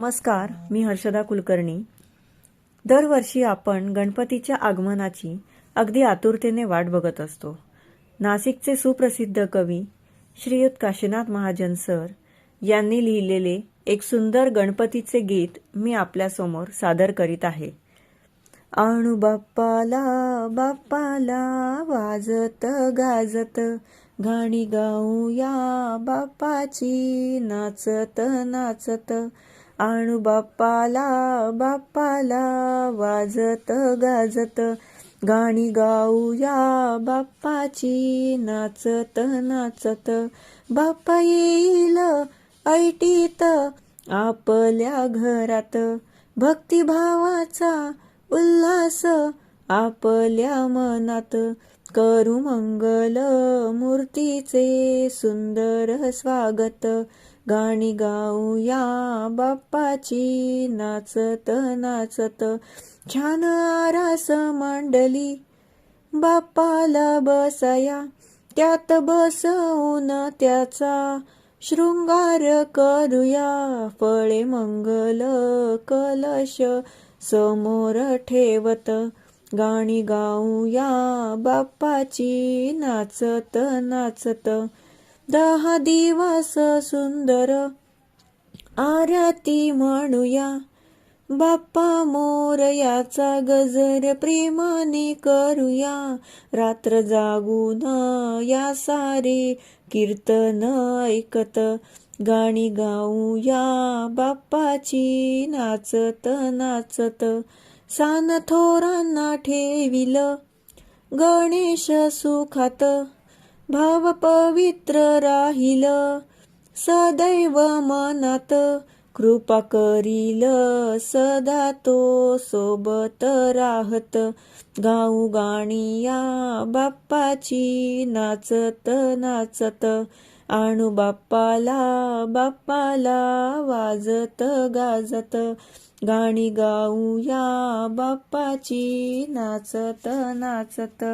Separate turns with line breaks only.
नमस्कार मी हर्षदा कुलकर्णी. दरवर्षी आपण गणपतीच्या आगमनाची अगदी आतुरतेने वाट बघत असतो. नाशिकचे सुप्रसिद्ध कवी श्रीयुत काशीनाथ महाजन सर यांनी लिहिलेले एक सुंदर गणपतीचे गीत मी आपल्यासमोर सादर करीत आहे. आणू बाप्पाला बाप्पाला वाजत गाजत गाणी गाऊया बाप्पाची नाचत नाचत. आणू बाप्पाला बाप्पाला वाजत गाजत गाणी गाऊया बाप्पाची नाचत नाचत. बाप्पा येईल ऐटीत आपल्या घरात. भक्तिभावाचा उल्हास आपल्या मनात. करू मंगल मूर्तीचे सुंदर स्वागत. गाणी गाऊया बाप्पाची नाचत नाचत. छान आरास मांडली बाप्पाला बसाया. त्यात बसवून त्याचा शृंगार करूया. फळे मंगल कलश समोर ठेवत. गाणी गाऊया बाप्पाची नाचत नाचत. दहा दिवस सुंदर आरती म्हणूया. बाप्पा मोर याचा गजर प्रेमाने करूया. रात्र जागून या सारे कीर्तन ऐकत गाणी गाऊया. बाप्पाची नाचत नाचत सान थोरांना ठेविल गणेश सुखात. भाव पवित्र राहील. सदैव मनात कृपा करील. सदा तो सोबत राहत. गाऊ गाणिया बाप्पाची नाचत नाचत. आणू बाप्पाला बाप्पाला वाजत गाजत. गाणी गाऊया बाप्पाची नाचत नाचत.